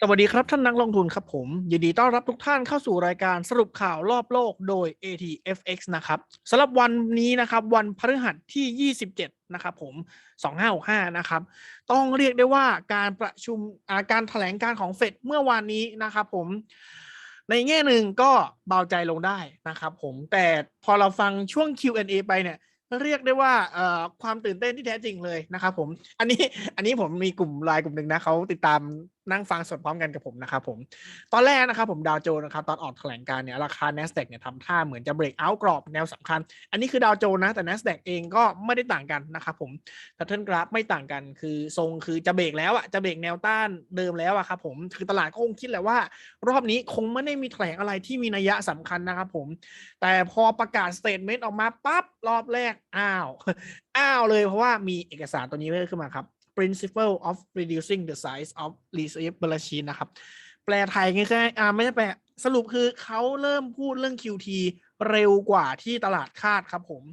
สวัสดีครับท่านนักลงทุนครับผมยินดีต้อนรับทุกท่านเข้าสู่รายการสรุปข่าวรอบโลกโดย ATFX นะครับสำหรับวันนี้นะครับ วันพฤหัสที่ 27 นะครับผม 2565 นะครับ ต้องเรียกได้ว่าการประชุมอาการแถลงการของเฟดเมื่อวานนี้นะครับผม ในแง่หนึ่งก็เบาใจลงได้นะครับผมแต่พอเราฟังช่วง Q&A ไปเนี่ย เรียกได้ว่าเอ่อความตื่นเต้นที่แท้จริงเลยนะครับผม อันนี้อันนี้ผมมีกลุ่มไลน์กลุ่มหนึ่งนะเขาติดตาม นั่งฟังสดพร้อมกันกับผมนะครับผม ตอนแรกนะครับผมดาวโจนส์นะครับตอนออกแถลงการเนี่ยราคา NASDAQ เนี่ยทำท่าเหมือนจะเบรกเอาท์กรอบแนวสำคัญ อันนี้คือดาวโจนส์นะแต่ NASDAQ เองก็ไม่ได้ต่างกันนะครับผมแพทเทิร์นกราฟไม่ต่างกันคือทรงคือจะเบรกแล้วอะจะเบรกแนวต้านเดิมแล้วอะครับผมคือตลาดก็คงคิดแหละว่า รอบนี้คงไม่ได้มีแถลงอะไรที่มีนัยยะสำคัญนะครับผม แต่พอประกาศสเต t เมนต์ออกมาปั๊บรอบแรกอ้าวอ้าวเลยเพราะว่ามีเอกสารตัวนี้เพิ่มขึ้นมาครับ principle of reducing the size of reserve balance sheet นะครับ แปลไทยง่ายๆอ่าไม่ใช่แปลสรุปคือเขาเริ่มพูดเรื่อง QT เร็วกว่าที่ตลาดคาดครับผม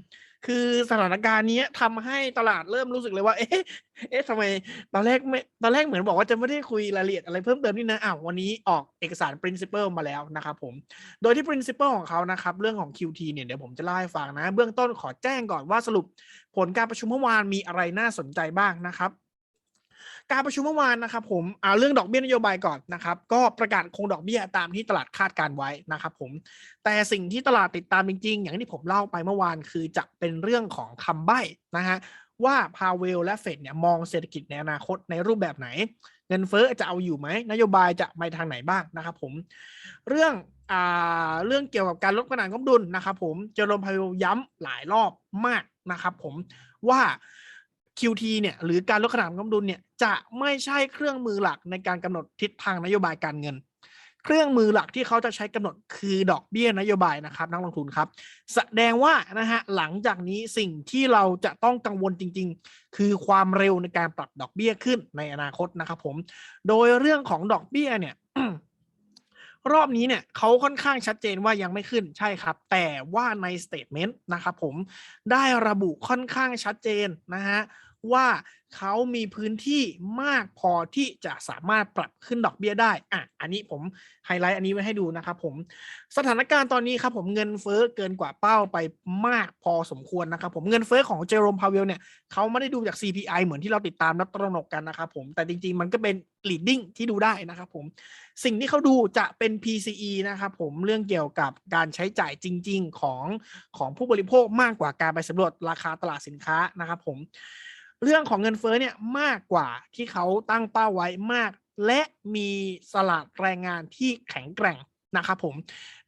คือสถานการณ์นี้ทำให้ตลาดเริ่มรู้สึกเลยว่า เอ๊ะ เอ๊ะทำไมตอนแรกไม่ตอนแรกเหมือนบอกว่าจะไม่ได้คุยรายละเอียดอะไรเพิ่มเติมนี่นะอ้าววันนี้ออกเอกสาร principle มาแล้วนะครับผม โดยที่ principle ของเขานะครับ เรื่องของ QT เนี่ยเดี๋ยวผมจะเล่าให้ฟังนะ เบื้องต้นขอแจ้งก่อนว่าสรุปผลการประชุมเมื่อวานมีอะไรน่าสนใจบ้างนะครับ การประชุมเมื่อวานนะครับผมเอาเรื่องดอกเบี้ยนโยบายก่อนนะครับ ก็ประกาศคงดอกเบี้ยตามที่ตลาดคาดการไว้นะครับผมแต่สิ่งที่ตลาดติดตามจริงๆ อย่างที่ผมเล่าไปเมื่อวานคือจะเป็นเรื่องของคำใบ้นะฮะว่าพาเวลและเฟดเนี่ยมองเศรษฐกิจในอนาคตในรูปแบบไหน เงินเฟ้อจะเอาอยู่ไหมนโยบายจะไปทางไหนบ้างนะครับผมเรื่องอ่าเรื่องเกี่ยวกับการลดขนาดงบดุลนะครับผมเจอร์มพาเวลย้ำหลายรอบมากนะครับผมว่า QT เนี่ยหรือการลดขนาดงบดุลเนี่ยจะไม่ใช่เครื่องมือหลักในการกำหนดทิศทางนโยบายการเงิน เครื่องมือหลักที่เขาจะใช้กำหนดคือดอกเบี้ยนโยบายนะครับ นักลงทุนครับ แสดงว่านะฮะหลังจากนี้สิ่งที่เราจะต้องกังวลจริง ๆ คือความเร็วในการปรับดอกเบี้ยขึ้นในอนาคตนะครับผม โดยเรื่องของดอกเบี้ยเนี่ยรอบนี้เนี่ยเขาค่อนข้างชัดเจนว่ายังไม่ขึ้นใช่ครับ แต่ว่าในสเต t เมนต์นะครับผมได้ระบุค่อนข้างชัดเจนนะฮะ ว่าเขามีพื้นที่มากพอที่จะสามารถปรับขึ้นดอกเบี้ยได้ อะ อันนี้ผมไฮไลท์อันนี้ไว้ให้ดูนะครับผม สถานการณ์ตอนนี้ครับผมเงินเฟ้อเกินกว่าเป้าไปมากพอสมควรนะครับผมเงินเฟ้อของเจอโรมพาเวลเนี่ยเขาไม่ได้ดูจาก CPI เหมือนที่เราติดตามนับตระหนกกันนะครับผม แต่จริง ๆ มันก็เป็น leading ที่ดูได้นะครับผม สิ่งที่เขาดูจะเป็น PCE นะครับผม เรื่องเกี่ยวกับการใช้จ่ายจริง ๆ ของของผู้บริโภคมากกว่าการไปสำรวจราคาตลาดสินค้านะครับผม เรื่องของเงินเฟ้อเนี่ยมากกว่าที่เขาตั้งเป้าไว้มาก และมีสลาดแรงงานที่แข็งแกร่งนะครับผม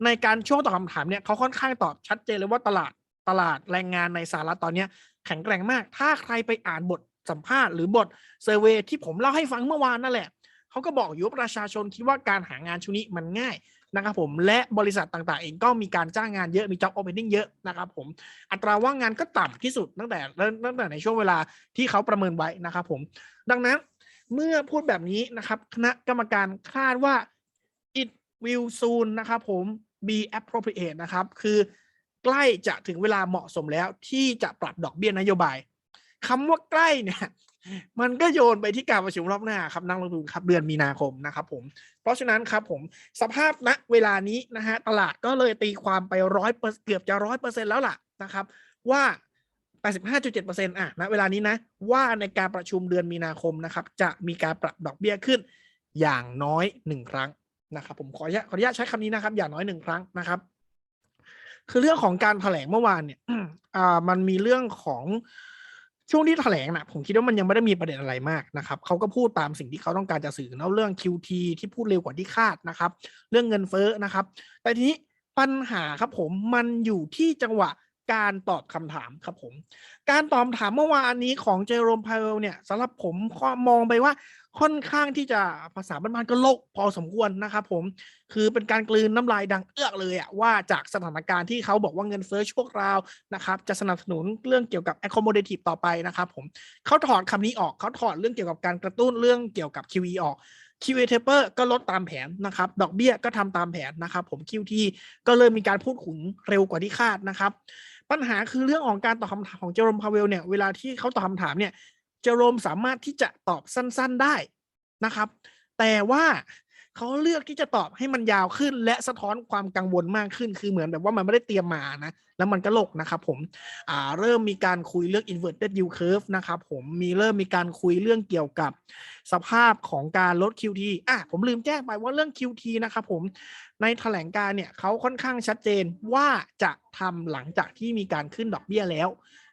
ในการช่วงตอบคำถามเนี่ยเขาค่อนข้างตอบชัดเจนเลยว่าตลาดตลาดแรงงานในสหรัฐตอนนี้แข็งแกร่งมาก ถ้าใครไปอ่านบทสัมภาษณ์หรือบทเซอร์เวยที่ผมเล่าให้ฟังเมื่อวานนั่นแหละเขาก็บอกอยู่ว่าประชาชนคิดว่าการหางานช่วงนี้มันง่าย นะครับผมและบริษัทต่างๆ เองก็มีการจ้างงานเยอะมี job opening เยอะนะครับผมอัตราว่างงานก็ต่ำที่สุดตั้งแต่ตั้งแต่ในช่วงเวลาที่เขาประเมินไว้นะครับผมดังนั้นเมื่อพูดแบบนี้นะครับคณะกรรมการคาดว่า it will soon นะครับผม be appropriate นะครับคือใกล้จะถึงเวลาเหมาะสมแล้วที่จะปรับดอกเบี้ยนโยบายคำว่าใกล้เนี่ย มันก็โยนไปที่การประชุมรอบหน้าครับนักลงทุนครับเดือนมีนาคมนะครับผม เพราะฉะนั้นครับผมสภาพณเวลานี้นะฮะตลาดก็เลยตีความไปร้อยเกือบจะร้อยเปอร์เซ็นแล้วล่ะนะครับว่า 85.7%อะณเวลานี้นะว่าในการประชุมเดือนมีนาคมนะครับจะมีการปรับดอกเบี้ยขึ้นอย่างน้อยหนึ่งครั้งนะครับผมขออนุญาตขออนุญาตใช้คำนี้นะครับ อย่างน้อยหนึ่งครั้งนะครับ คือเรื่องของการแถลงเมื่อวานเนี่ยอ่ามันมีเรื่องของ ช่วงที่แถลงนะผมคิดว่ามันยังไม่ได้มีประเด็นอะไรมากนะครับเขาก็พูดตามสิ่งที่เขาต้องการจะสื่อเนาะเรื่อง QT ที่พูดเร็วกว่าที่คาดนะครับ เรื่องเงินเฟ้อนะครับ แต่ทีนี้ปัญหาครับผมมันอยู่ที่จังหวะการตอบคำถามครับผม การตอบคำถามเมื่อวานนี้ของเจอโรมพาเวลเนี่ยสำหรับผมมองไปว่า ค่อนข้างที่จะภาษาบ้านๆก็โลกพอสมควรนะครับผมคือเป็นการกลืนน้ำลายดังเอื้อกเลยอะว่าจากสถานการณ์ที่เขาบอกว่าเงินเฟ้อชั่วคราวนะครับจะสนับสนุนเรื่องเกี่ยวกับ accommodative ต่อไปนะครับผมเขาถอดคำนี้ออกเขาถอดเรื่องเกี่ยวกับการกระตุ้นเรื่องเกี่ยวกับ QE ออก QE taper ก็ลดตามแผนนะครับ ดอกเบี้ยก็ทำตามแผนนะครับผม QT ก็เลยมีการพูดขุนเร็วกว่าที่คาดนะครับ ปัญหาคือเรื่องของการตอบคำถามของเจอโรมพาเวลเนี่ย เวลาที่เขาตอบคำถามเนี่ย เจอโรมสามารถที่จะตอบสั้นๆได้นะครับ แต่ว่าเขาเลือกที่จะตอบให้มันยาวขึ้น และสะท้อนความกังวลมากขึ้น คือเหมือนแบบว่ามันไม่ได้เตรียมมานะ แล้วมันก็หลกนะครับผมอ่าเริ่มมีการคุยเรื่อง inverted yield curve นะครับผมมีเริ่มมีการคุยเรื่องเกี่ยวกับสภาพของการลด QT อะผมลืมแจ้งไปว่าเรื่อง QT นะครับผมในแถลงการเนี่ยเขาค่อนข้างชัดเจนว่าจะทำหลังจากที่มีการขึ้นดอกเบี้ยแล้ว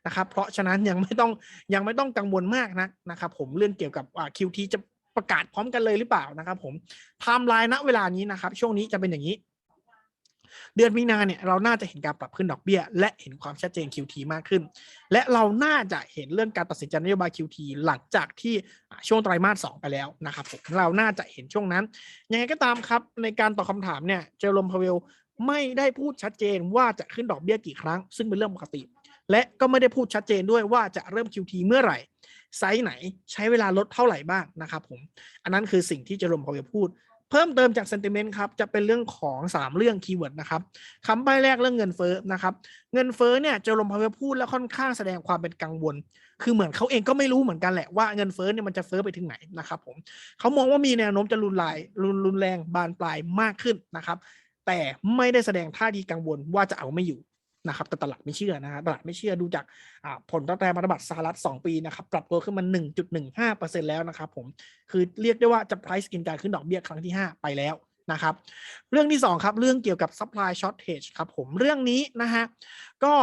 นะครับ เพราะฉะนั้นยังไม่ต้องยังไม่ต้องกังวลมากนะนะครับผมเรื่องเกี่ยวกับ QT จะประกาศพร้อมกันเลยหรือเปล่านะครับ ผมไทม์ไลน์ณเวลานี้นะครับ ช่วงนี้จะเป็นอย่างนี้ เดือนมีนาเนี่ยเราน่าจะเห็นการปรับขึ้นดอกเบี้ย และเห็นความชัดเจน QT มากขึ้น และเราน่าจะเห็นเรื่องการตัดสินใจนโยบาย QT หลังจากที่ช่วงไตรมาสสองไปแล้วนะครับผมเราน่าจะเห็นช่วงนั้นยังไงก็ตามครับในการตอบคำถามเนี่ยเจอร์มพาเวลไม่ได้พูดชัดเจนว่าจะขึ้นดอกเบี้ยกี่ครั้ง ซึ่งเป็นเรื่องปกติ และก็ไม่ได้พูดชัดเจนด้วยว่าจะเริ่ม QT เมื่อไหร่ ไซส์ไหนใช้เวลาลดเท่าไหร่บ้างนะครับผม อันนั้นคือสิ่งที่เจอร์มพาเวลพูด เพิ่มเติมจากเซนติเมนต์ครับ จะเป็นเรื่องของ 3 เรื่องคีย์เวิร์ดนะครับคำใบ้แรกเรื่องเงินเฟ้อนะครับ เงินเฟ้อเนี่ยเจอร์มพาเวลพูดแล้วค่อนข้างแสดงความเป็นกังวล คือเหมือนเขาเองก็ไม่รู้เหมือนกันแหละว่าเงินเฟ้อเนี่ยมันจะเฟ้อไปถึงไหนนะครับผมเขามองว่ามีแนวโน้มจะรุนแรงรุนรุนแรงบานปลายมากขึ้นนะครับแต่ไม่ได้แสดงท่าทีกังวลว่าจะเอาไม่อยู่ นะครับแต่ตลาดไม่เชื่อนะฮะตลาดไม่เชื่อดูจากผลตอบแทนพันธบัตรสหรัฐ2ปีนะครับปรับตัวขึ้นมา 1.15%แล้วนะครับผมคือเรียกได้ว่าจะ price in การขึ้นดอกเบี้ยครั้งที่ 5 ไปแล้วนะครับเรื่องที่ 2 ครับ เรื่องเกี่ยวกับ supply shortage ครับผมเรื่องนี้นะฮะก็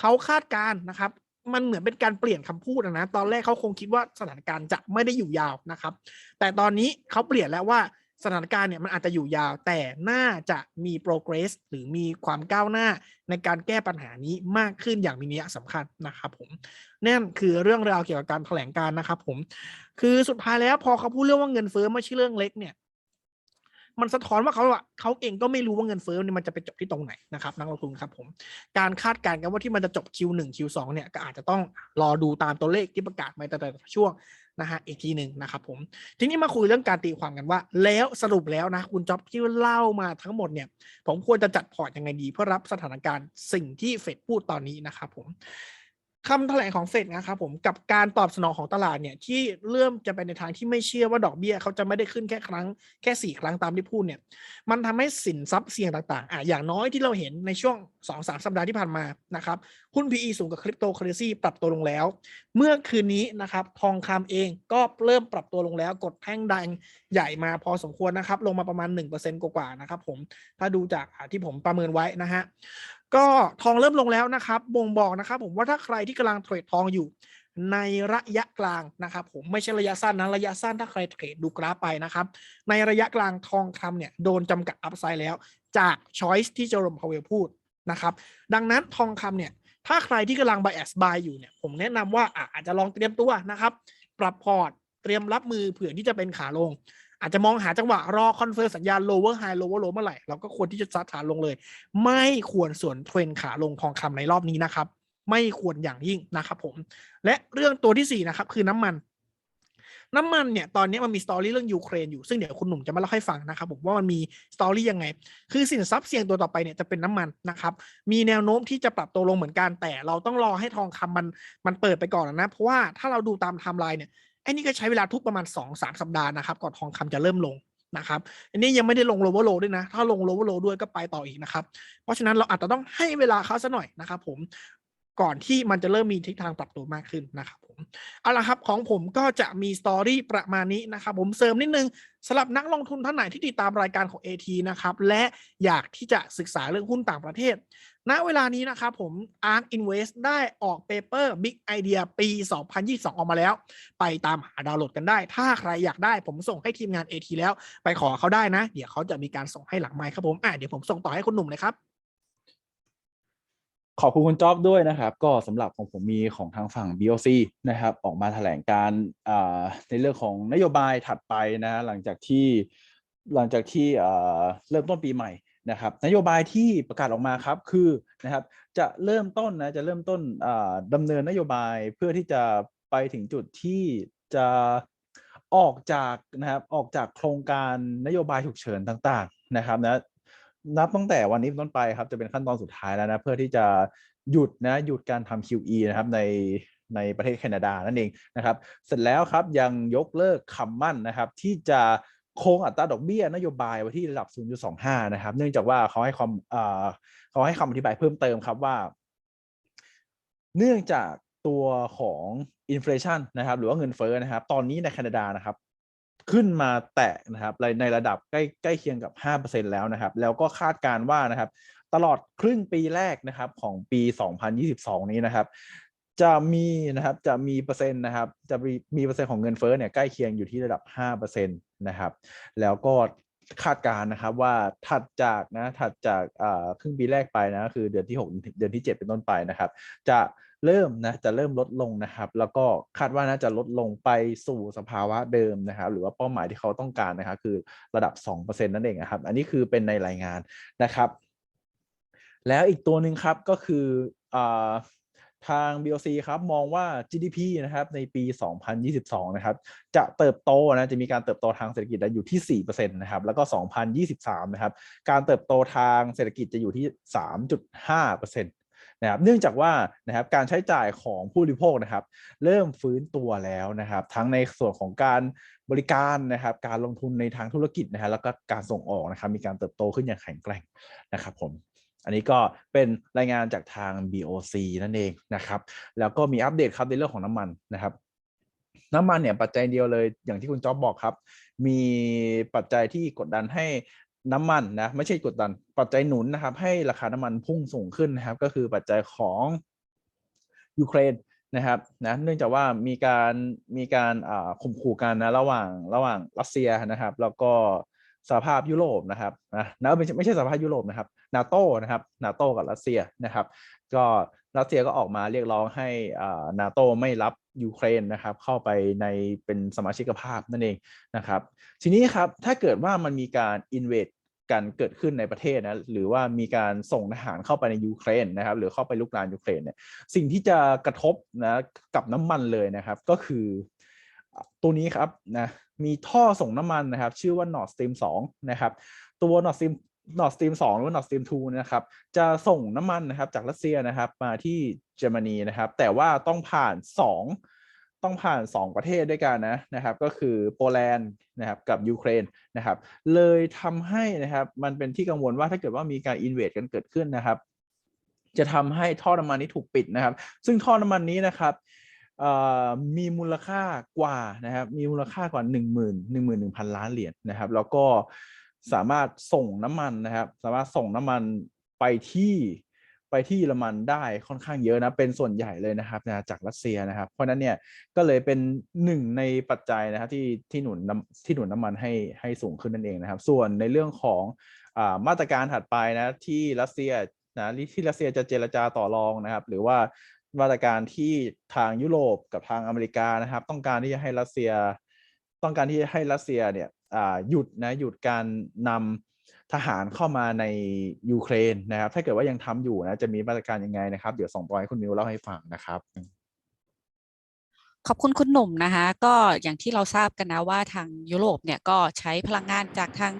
เขาคาดการณ์นะครับมันเหมือนเป็นการเปลี่ยนคำพูดอะนะตอนแรกเขาคงคิดว่าสถานการณ์จะไม่ได้อยู่ยาวนะครับ แต่ตอนนี้เขาเปลี่ยนแล้วว่า สถานการณ์เนี่ยมันอาจจะอยู่ยาว แต่น่าจะมี progress หรือมีความก้าวหน้าในการแก้ปัญหานี้มากขึ้นอย่างมีนัยสำคัญนะครับผมนั่นคือเรื่องราวเกี่ยวกับการแถลงการนะครับผม คือสุดท้ายแล้วพอเขาพูดเรื่องว่าเงินเฟ้อไม่ใช่เรื่องเล็กเนี่ยมันสะท้อนว่าเขาอะเขาเองก็ไม่รู้ว่าเงินเฟ้อเนี่ยมันจะไปจบที่ตรงไหนนะครับนักลงทุนครับผมการคาดการณ์กันว่าที่มันจะจบ Q1 Q2 เนี่ยก็อาจจะต้องรอดูตามตัวเลขที่ประกาศมาแต่ละช่วง นะฮะอีกทีหนึ่งนะครับผมทีนี้มาคุยเรื่องการตีความกันว่า แล้วสรุปแล้วนะคุณจ๊อบที่เล่ามาทั้งหมดเนี่ย ผมควรจะจัดพอร์ตยังไงดี เพื่อรับสถานการณ์สิ่งที่เฟดพูดตอนนี้นะครับผม คำแถลงของเฟดนะครับผมกับการตอบสนองของตลาดเนี่ยที่เริ่มจะไปในทางที่ไม่เชื่อว่าดอกเบี้ยเขาจะไม่ได้ขึ้นแค่ครั้งแค่สี่ครั้งตามที่พูดเนี่ยมันทำให้สินทรัพย์เสี่ยงต่างๆอะอย่างน้อยที่เราเห็นในช่วง2-3สัปดาห์ที่ผ่านมานะครับหุ้น PE สูงกับคริปโตเคอเรซีปรับตัวลงแล้ว เมื่อคืนนี้นะครับทองคำเองก็เริ่มปรับตัวลงแล้วกดแท่งแดงใหญ่มาพอสมควรนะครับลงมาประมาณ 1%กว่าๆนะครับผมถ้าดูจากที่ผมประเมินไว้นะฮะ ก็ทองเริ่มลงแล้วนะครับ บ่งบอกนะครับ ผมว่าถ้าใครที่กำลังเทรดทองอยู่ ในระยะกลางนะครับผมไม่ใช่ระยะสั้นนะระยะสั้นถ้าใครเทรดดูกราฟไปนะครับ ในระยะกลางทองคำเนี่ยโดนจำกัดอัพไซด์แล้ว จากช้อยส์ที่เจอร์มพาวเวลพูดนะครับดังนั้นทองคำเนี่ยถ้าใครที่กำลัง bias buy อยู่เนี่ยผมแนะนำว่าอาจจะลองเตรียมตัวนะครับ ปรับพอร์ต เตรียมรับมือเผื่อที่จะเป็นขาลง อาจจะมองหาจังหวะรอคอนเฟิร์มสัญญาณ lower high lower low เมื่อไหร่เราก็ควรที่จะซัดขาลงเลย ไม่ควรส่วนเทรนขาลงทองคำในรอบนี้นะครับ ไม่ควรอย่างยิ่งนะครับผม และเรื่องตัวที่สี่นะครับ คือน้ำมัน น้ำมันเนี่ยตอนนี้มันมีสตอรี่เรื่องยูเครนอยู่ซึ่งเดี๋ยวคุณหนุ่มจะมาเล่าให้ฟังนะครับผมว่ามันมีสตอรี่ยังไง คือสินทรัพย์เสี่ยงตัวต่อไปเนี่ยจะเป็นน้ำมันนะครับมีแนวโน้มที่จะปรับตัวลงเหมือนกันแต่เราต้องรอให้ทองคำมันมันเปิดไปก่อนนะเพราะว่าถ้าเราดูตามไทม์ไลน์เนี่ย ไอ้นี่ก็ใช้เวลาทุกประมาณ2อสสัปดาห์นะครับ ก่อนทองคำจะเริ่มลงนะครับ อันนี้ยังไม่ได้ลงโลเวอร์โลด้วยนะ ถ้าลงโลเวอร์โลด้วยก็ไปต่ออีกนะครับ เพราะฉะนั้นเราอาจจะต้องให้เวลาเขาสักหน่อยนะครับผม ก่อนที่มันจะเริ่มมีทิศทางปรับตัวมากขึ้นนะครับผมเอาละครับของผมก็จะมีสตอรี่ประมาณนี้นะครับผมเสริมนิดนึงสำหรับนักลงทุนท่านไหนที่ติดตามรายการของ AT นะครับและอยากที่จะศึกษาเรื่องหุ้นต่างประเทศ ณเวลานี้นะครับผม ARK Invest ได้ออกเปเปอร์ Big Idea ปี 2022 ออกมาแล้ว ไปตามหาดาวน์โหลดกันได้ ถ้าใครอยากได้ผมส่งให้ทีมงาน AT แล้ว ไปขอเขาได้นะ เดี๋ยวเขาจะมีการส่งให้หลังไมค์ครับผมอะเดี๋ยวผมส่งต่อให้คุณหนุ่มเลยครับ ขอบคุณคุณจ๊อบด้วยนะครับ ก็สำหรับของผมมีของทางฝั่ง BOC นะครับ ออกมาแถลงการในเรื่องของนโยบายถัดไปนะหลังจากที่หลังจากที่เริ่มต้นปีใหม่นะครับนโยบายที่ประกาศออกมาครับคือนะครับจะเริ่มต้นนะจะเริ่มต้นอ่าดำเนินนโยบายเพื่อที่จะไปถึงจุดที่จะออกจากนะครับออกจากโครงการนโยบายฉุกเฉินต่างๆนะครับนะ นับตั้งแต่วันนี้ต้นไปครับจะเป็นขั้นตอนสุดท้ายแล้วนะ เพื่อที่จะหยุดนะหยุดการทำ QE นะครับในในประเทศแคนาดานั่นเองนะครับ เสร็จแล้วครับยังยกเลิกคำมั่นนะครับ ที่จะคงอัตราดอกเบี้ยนโยบายไว้ที่ระดับ 0.25 นะครับ เนื่องจากว่าเขาให้ความเขาให้คำอธิบายเพิ่มเติมครับว่า เนื่องจากตัวของอินฟลชันนะครับ หรือว่าเงินเฟ้อนะครับ ตอนนี้ในแคนาดานะครับ ขึ้นมาแตะนะครับในระดับใกล้ใกล้เคียงกับ 5%แล้วนะครับ แล้วก็คาดการว่านะครับ ตลอดครึ่งปีแรกนะครับของปี 2022 นี้นะครับ จะมีนะครับจะมีเปอร์เซ็นต์นะครับ จะมีมีเปอร์เซ็นต์ของเงินเฟ้อเนี่ยใกล้เคียงอยู่ที่ระดับ 5%นะครับ แล้วก็ คาดการณ์นะครับว่าถัดจากนะถัดจากครึ่งปีแรกไปนะคือเดือนที่ 6 เดือนที่ 7 เป็นต้นไปนะครับ จะเริ่มนะจะเริ่มลดลงนะครับ แล้วก็คาดว่าน่าจะลดลงไปสู่สภาวะเดิมนะครับ หรือว่าเป้าหมายที่เขาต้องการนะครับ คือระดับ 2%นั่นเองนะครับ อันนี้คือเป็นในรายงานนะครับ แล้วอีกตัวหนึ่งครับก็คืออ ทาง BOC ครับมองว่า GDP นะครับในปี 2022 นะครับจะเติบโตนะจะมีการเติบโตทางเศรษฐกิจอยู่ที่ 4%นะครับแล้วก็ 2023 นะครับการเติบโตทางเศรษฐกิจจะอยู่ที่ 3.5%นะครับเนื่องจากว่านะครับการใช้จ่ายของผู้บริโภคนะครับ เริ่มฟื้นตัวแล้วนะครับ ทั้งในส่วนของการบริการนะครับการลงทุนในทางธุรกิจนะฮะแล้วก็การส่งออกนะครับมีการเติบโตขึ้นอย่างแข็งแกร่งนะครับผม อันนี้ก็เป็นรายงานจากทาง BOC นั่นเองนะครับ แล้วก็มีอัปเดตครับในเรื่องของน้ำมันนะครับน้ำมันเนี่ยปัจจัยเดียวเลยอย่างที่คุณจ๊อบบอกครับ มีปัจจัยที่กดดันให้น้ำมันนะไม่ใช่กดดัน ปัจจัยหนุนนะครับ ให้ราคาน้ำมันพุ่งสูงขึ้นนะครับ ก็คือปัจจัยของยูเครนนะครับนะเนื่องจากว่ามีการมีการอ่าข่มขู่กันนะระหว่างระหว่างรัสเซียนะครับ แล้วก็สหภาพยุโรปนะครับนะนะไม่ใช่ไม่ใช่สหภาพยุโรปนะครับ นาโต้นะครับนาโต้กับรัสเซียนะครับ ก็รัสเซียก็ออกมาเรียกร้องให้นาโต้ไม่รับยูเครนนะครับเข้าไปในเป็นสมาชิกภาพนั่นเองนะครับ ทีนี้ครับถ้าเกิดว่ามันมีการอินเวดกันเกิดขึ้นในประเทศนะหรือว่ามีการส่งทหารเข้าไปในยูเครนนะครับ หรือเข้าไปลุกรานยูเครนเนี่ยสิ่งที่จะกระทบนะกับน้ำมันเลยนะครับ ก็คือตัวนี้ครับนะมีท่อส่งน้ำมันนะครับ ชื่อว่า Nord Stream 2 นะครับ ตัว Nord Stream Nord Stream 2หรือว่า Nord Stream 2นะครับ จะส่งน้ำมันนะครับจากรัสเซียนะครับ มาที่เยอรมนีนะครับ แต่ว่าต้องผ่าน2ต้องผ่าน 2 ประเทศด้วยกันนะนะครับ ก็คือโปแลนด์นะครับกับยูเครนนะครับ เลยทำให้นะครับมันเป็นที่กังวลว่าถ้าเกิดว่ามีการอินเวดกันเกิดขึ้นนะครับ จะทำให้ท่อน้ำมันนี้ถูกปิดนะครับ ซึ่งท่อน้ำมันนี้นะครับมีมูลค่ากว่านะครับ มีมูลค่ากว่า1 1 0 0 0 1 1 0 0 0 ล้านเหรียญนะครับ แล้วก็ สามารถส่งน้ำมันนะครับ สามารถส่งน้ำมันไปที่ไปที่เยอรมันได้ค่อนข้างเยอะนะ เป็นส่วนใหญ่เลยนะครับนะจากรัสเซียนะครับ เพราะนั้นเนี่ยก็เลยเป็นหนึ่งในปัจจัยนะครับที่ที่หนุนน้ำที่หนุนน้ำมันให้ให้สูงขึ้นนั่นเองนะครับ ส่วนในเรื่องของอมาตรการถัดไปนะที่รัสเซียนะที่รัสเซียจะเจรจาต่อรองนะครับ หรือว่ามาตรการที่ทางยุโรปกับทางอเมริกานะครับ ต้องการที่จะให้รัสเซีย ต้องการที่จะให้รัสเซียเนี่ยหยุดนะหยุดการนำทหารเข้ามาในยูเครนนะครับ ถ้าเกิดว่ายังทำอยู่นะจะมีมาตรการยังไงนะครับ เดี๋ยวส่งต่อให้คุณมิวเล่าให้ฟังนะครับขอบคุณคุณหนุ่มนะคะก็อย่างที่เราทราบกันนะว่าทางยุโรปเนี่ยก็ใช้พลังงานจากทาง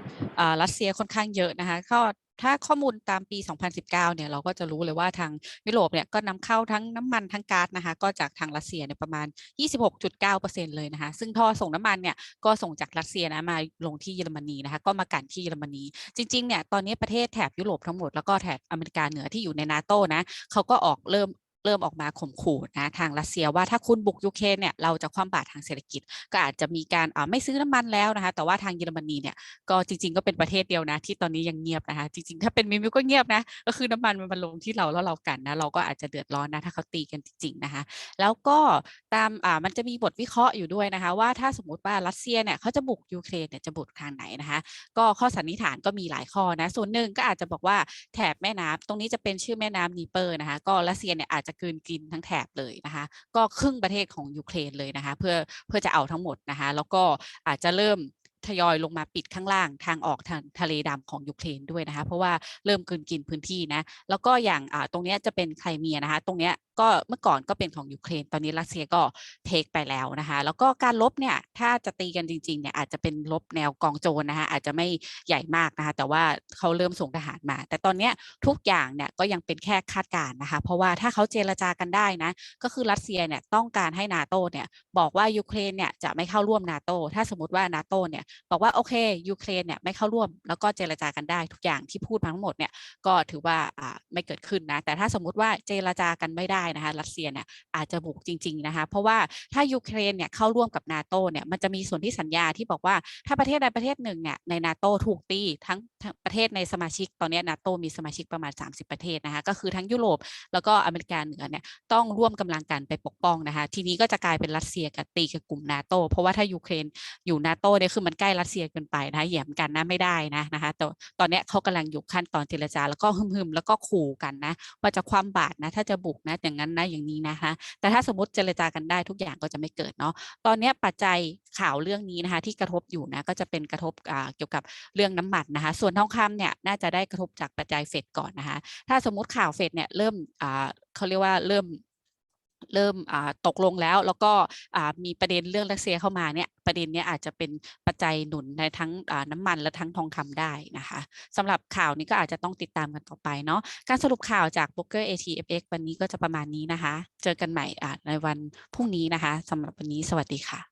รัสเซียค่อนข้างเยอะนะคะก็ ถ้าข้อมูลตามปี 2019 เนี่ยเราก็จะรู้เลยว่าทางยุโรปเนี่ยก็นำเข้าทั้งน้ำมันทั้งก๊าซนะคะ ก็จากทางรัสเซียเนี่ยประมาณ 26.9%เลยนะคะ ซึ่งท่อส่งน้ำมันเนี่ยก็ส่งจากรัสเซียนะมาลงที่เยอรมนีนะคะ ก็มากันที่เยอรมนี จริงๆเนี่ยตอนนี้ประเทศแถบยุโรปทั้งหมดแล้วก็แถบอเมริกาเหนือที่อยู่ในนาโตนะเขาก็ออกเริ่ม เริ่มออกมาข่มขู่นะทางรัสเซียว่าถ้าคุณบุกยูเครนเนี่ยเราจะคว่ำบาตรทางเศรษฐกิจ ก็อาจจะมีการอ่าไม่ซื้อน้ำมันแล้วนะคะ แต่ว่าทางเยอรมนีเนี่ยก็จริง ๆ ก็เป็นประเทศเดียวนะ ที่ตอนนี้ยังเงียบนะคะ จริง ๆ ถ้าเป็นมิมิวก็เงียบนะก็คือน้ำมันมันมาลงที่เราแล้วเรากันนะเราก็อาจจะเดือดร้อนนะถ้าเขาตีกันจริงๆนะคะแล้วก็ตามอ่ามันจะมีบทวิเคราะห์อยู่ด้วยนะคะ ว่าถ้าสมมติว่ารัสเซียเนี่ยเขาจะบุกยูเครนเนี่ยจะบุกทางไหนนะคะ ก็ข้อสันนิษฐานก็มีหลายข้อนะส่วนหนึ่งก็อาจจะบอกว่าแถบแม่น้ำตรงนี้จะเป็นชื่อแม่น้ำนีเปอร์นะคะ ก็รัสเซียเนี่ยอาจจะกืนกินทั้งแถบเลยนะคะ ก็ครึ่งประเทศของยูเครนเลยนะคะ เพื่อเพื่อจะเอาทั้งหมดนะคะ แล้วก็อาจจะเริ่มทยอยลงมาปิดข้างล่างทางออกทางทะเลดำของยูเครนด้วยนะคะ เพราะว่าเริ่มกืนกินพื้นที่นะ แล้วก็อย่างตรงนี้จะเป็นไครเมียนะคะ ตรงนี้ก็เมื่อก่อนก็เป็นของยูเครน ตอนนี้รัสเซียก็เทคไปแล้วนะคะ แล้วก็การลบเนี่ยถ้าจะตีกันจริงๆเนี่ยอาจจะเป็นลบแนวกองโจรนะคะอาจจะไม่ใหญ่มากนะคะแต่ว่าเขาเริ่มส่งทหารมา แต่ตอนนี้ทุกอย่างเนี่ยก็ยังเป็นแค่คาดการณ์นะคะ เพราะว่าถ้าเขาเจรจากันได้นะก็คือรัสเซียเนี่ยต้องการให้นาโตเนี่ยบอกว่ายูเครนเนี่ยจะไม่เข้าร่วมนาโตถ้าสมมติว่านาโตเนี่ยบอกว่าโอเคยูเครนเนี่ยไม่เข้าร่วม แล้วก็เจรจากันได้ทุกอย่างที่พูดมาทั้งหมดเนี่ยก็ถือว่าอ่าไม่เกิดขึ้นนะแต่ถ้าสมมติว่าเจรจากันไม่ได้นะคะรัสเซียเนี่ยอาจจะบุกจริงๆนะคะเพราะว่าถ้ายูเครนเนี่ยเข้าร่วมกับนาโตเนี่ยมันจะมีส่วนที่สัญญาที่บอกว่าถ้าประเทศใดประเทศหนึ่งเนี่ยในนาโตถูกตีทั้งประเทศในสมาชิกตอนนี้นาโตมีสมาชิกประมาณ 30 ประเทศนะคะก็คือทั้งยุโรปแล้วก็อเมริกาเหนือเนี่ยต้องร่วมกำลังกันไปปกป้องนะคะทีนี้ก็จะกลายเป็นรัสเซียกับตีกับกลุ่มนาโตเพราะว่าถ้ายูเครนอยู่นาโตเนี่ยคือมันใกล้รัสเซียเกินไปนะคะแหย่มกันนะไม่ได้นะนะคะแต่ตอนนี้เขากำลังอยู่ขั้นตอนเจรจาแล้วก็ฮึมๆแล้วก็ขู่กันนะว่าจะความบาดนะถ้าจะบุกนะอย่างางนั้นนะอย่างนี้นะคะแต่ถ้าสมมติเจรจากันได้ทุกอย่างก็จะไม่เกิดเนาะตอนนี้ปัจจัยข่าวเรื่องนี้นะคะที่กระทบอยู่นะก็จะเป็นกระทบเกี่ยวกับเรื่องน้ำมันนะคะส่วนทองคำเนี่ยน่าจะได้กระทบจากปัจจัยเฟดก่อนนะคะถ้าสมมติข่าวเฟดเนี่ยเริ่มเขาเรียกว่าเริ่ม เริ่มตกลงแล้ว แล้วก็มีประเด็นเรื่องรัสเซียเข้ามาเนี่ยประเด็นนี้อาจจะเป็นปัจจัยหนุนในทั้งน้ำมันและทั้งทองคำได้นะคะสำหรับข่าวนี้ก็อาจจะต้องติดตามกันต่อไปเนาะการสรุปข่าวจาก b o o k e r ATFX วันนี้ก็จะประมาณนี้นะคะ เจอกันใหม่ในวันพรุ่งนี้นะคะสำหรับวันนี้สวัสดีค่ะ